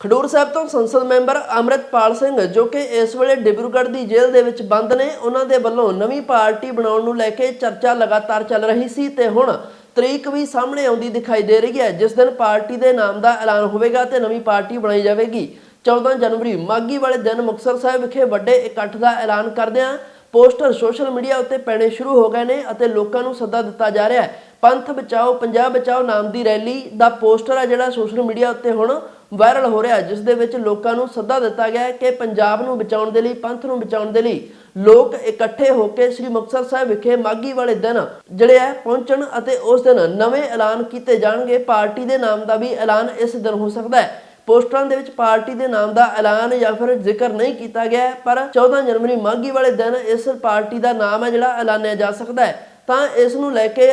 ਖਡੂਰ ਸਾਹਿਬ ਤੋਂ ਸੰਸਦ ਮੈਂਬਰ ਅੰਮ੍ਰਿਤਪਾਲ ਸਿੰਘ, ਜੋ ਕਿ ਇਸ ਵੇਲੇ ਡਿਬਰੂਗੜ੍ਹ ਦੀ ਜੇਲ੍ਹ ਦੇ ਵਿੱਚ ਬੰਦ ਨੇ, ਉਹਨਾਂ ਦੇ ਵੱਲੋਂ ਨਵੀਂ ਪਾਰਟੀ ਬਣਾਉਣ ਨੂੰ ਲੈ ਕੇ ਚਰਚਾ ਲਗਾਤਾਰ ਚੱਲ ਰਹੀ ਸੀ ਤੇ ਹੁਣ ਤਰੀਕ ਵੀ ਸਾਹਮਣੇ ਆਉਂਦੀ ਦਿਖਾਈ ਦੇ ਰਹੀ ਹੈ, ਜਿਸ ਦਿਨ ਪਾਰਟੀ ਦੇ ਨਾਮ ਦਾ ਐਲਾਨ ਹੋਵੇਗਾ ਤੇ ਨਵੀਂ ਪਾਰਟੀ ਬਣਾਈ ਜਾਵੇਗੀ। 14 ਜਨਵਰੀ ਮਾਗੀ ਵਾਲੇ ਦਿਨ ਮੁਕਤਸਰ ਸਾਹਿਬ ਵਿਖੇ ਵੱਡੇ ਇਕੱਠ ਦਾ ਐਲਾਨ ਕਰਦਿਆਂ ਪੋਸਟਰ ਸੋਸ਼ਲ ਮੀਡੀਆ ਉੱਤੇ ਪੈਣੇ ਸ਼ੁਰੂ ਹੋ ਗਏ ਨੇ ਅਤੇ ਲੋਕਾਂ ਨੂੰ ਸੱਦਾ ਦਿੱਤਾ ਜਾ ਰਿਹਾ ਹੈ। ਪੰਥ ਬਚਾਓ, ਪੰਜਾਬ ਬਚਾਓ ਨਾਮ ਦੀ ਰੈਲੀ ਦਾ ਪੋਸਟਰ ਆ ਜਿਹੜਾ ਸੋਸ਼ਲ ਮੀਡੀਆ ਉੱਤੇ ਹੁਣ ਵਾਇਰਲ ਹੋ ਰਿਹਾ, ਜਿਸ ਦੇ ਵਿੱਚ ਲੋਕਾਂ ਨੂੰ ਸੱਦਾ ਦਿੱਤਾ ਗਿਆ ਕਿ ਪੰਜਾਬ ਨੂੰ ਬਚਾਉਣ ਦੇ ਲਈ, ਪੰਥ ਨੂੰ ਬਚਾਉਣ ਦੇ ਲਈ ਲੋਕ ਇਕੱਠੇ ਹੋ ਕੇ ਸ੍ਰੀ ਮੁਕਤਸਰ ਸਾਹਿਬ ਵਿਖੇ ਮਾਗੀ ਵਾਲੇ ਦਿਨ ਜਿਹੜੇ ਹੈ, ਪਹੁੰਚਣ ਅਤੇ ਉਸ ਦਿਨ ਨਵੇਂ ਐਲਾਨ ਕੀਤੇ ਜਾਣਗੇ। ਪਾਰਟੀ ਦੇ ਨਾਮ ਦਾ ਵੀ ਐਲਾਨ ਇਸ ਦਿਨ ਹੋ ਸਕਦਾ ਹੈ। ਪੋਸਟਰਾਂ ਦੇ ਵਿੱਚ ਪਾਰਟੀ ਦੇ ਨਾਮ ਦਾ ਐਲਾਨ ਜਾਂ ਫਿਰ ਜ਼ਿਕਰ ਨਹੀਂ ਕੀਤਾ ਗਿਆ ਪਰ 14 ਜਨਵਰੀ ਮਾਘੀ ਵਾਲੇ ਦਿਨ ਇਸ ਪਾਰਟੀ ਦਾ ਨਾਮ ਹੈ, ਜਿਹੜਾ ਐਲਾਨਿਆ ਜਾ ਸਕਦਾ ਹੈ। ਤਾਂ ਇਸ ਨੂੰ ਲੈ ਕੇ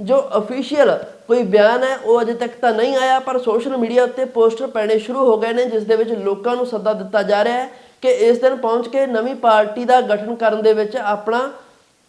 ਜੋ ਅਫੀਸ਼ੀਅਲ ਕੋਈ ਬਿਆਨ ਹੈ, ਉਹ ਅਜੇ ਤੱਕ ਤਾਂ ਨਹੀਂ ਆਇਆ, ਪਰ ਸੋਸ਼ਲ ਮੀਡੀਆ ਉੱਤੇ ਪੋਸਟਰ ਪੈਣੇ ਸ਼ੁਰੂ ਹੋ ਗਏ ਨੇ, ਜਿਸ ਦੇ ਵਿੱਚ ਲੋਕਾਂ ਨੂੰ ਸੱਦਾ ਦਿੱਤਾ ਜਾ ਰਿਹਾ ਹੈ ਕਿ ਇਸ ਦਿਨ ਪਹੁੰਚ ਕੇ ਨਵੀਂ ਪਾਰਟੀ ਦਾ ਗਠਨ ਕਰਨ ਦੇ ਵਿੱਚ ਆਪਣਾ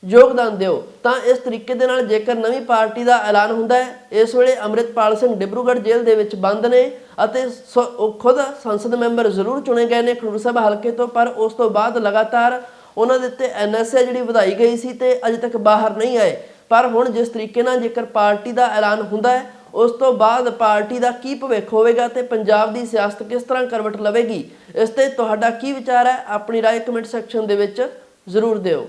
ਯੋਗਦਾਨ ਦਿਓ। ਤਾਂ ਇਸ ਤਰੀਕੇ ਦੇ ਨਾਲ ਜੇਕਰ ਨਵੀਂ ਪਾਰਟੀ ਦਾ ਐਲਾਨ ਹੁੰਦਾ ਹੈ, ਇਸ ਵੇਲੇ ਅੰਮ੍ਰਿਤਪਾਲ ਸਿੰਘ ਡਿਬਰੂਗੜ੍ਹ ਜੇਲ੍ਹ ਦੇ ਵਿੱਚ ਬੰਦ ਨੇ ਅਤੇ ਸ- ਉਹ ਖੁਦ ਸੰਸਦ ਮੈਂਬਰ ਜ਼ਰੂਰ ਚੁਣੇ ਗਏ ਨੇ ਖਡੂਰ ਸਾਹਿਬ ਹਲਕੇ ਤੋਂ, ਪਰ ਉਸ ਤੋਂ ਬਾਅਦ ਲਗਾਤਾਰ ਉਹਨਾਂ ਦੇ ਉੱਤੇ ਐਨਐਸਏ ਜਿਹੜੀ ਵਧਾਈ ਗਈ ਸੀ ਤੇ ਅਜੇ ਤੱਕ ਬਾਹਰ ਨਹੀਂ ਆਏ। ਪਰ ਹੁਣ ਜਿਸ ਤਰੀਕੇ ਨਾਲ ਜੇਕਰ ਪਾਰਟੀ ਦਾ ਐਲਾਨ ਹੁੰਦਾ ਹੈ, ਉਸ ਤੋਂ ਬਾਅਦ ਪਾਰਟੀ ਦਾ ਕੀ ਭਵਿੱਖ ਹੋਵੇਗਾ ਤੇ ਪੰਜਾਬ ਦੀ ਸਿਆਸਤ ਕਿਸ ਤਰ੍ਹਾਂ ਕਰਵਟ ਲਵੇਗੀ, ਇਸ ਤੇ ਤੁਹਾਡਾ ਕੀ ਵਿਚਾਰ ਹੈ, ਆਪਣੀ ਰਾਏ ਕਮੈਂਟ ਸੈਕਸ਼ਨ ਦੇ ਵਿੱਚ ਜ਼ਰੂਰ ਦਿਓ।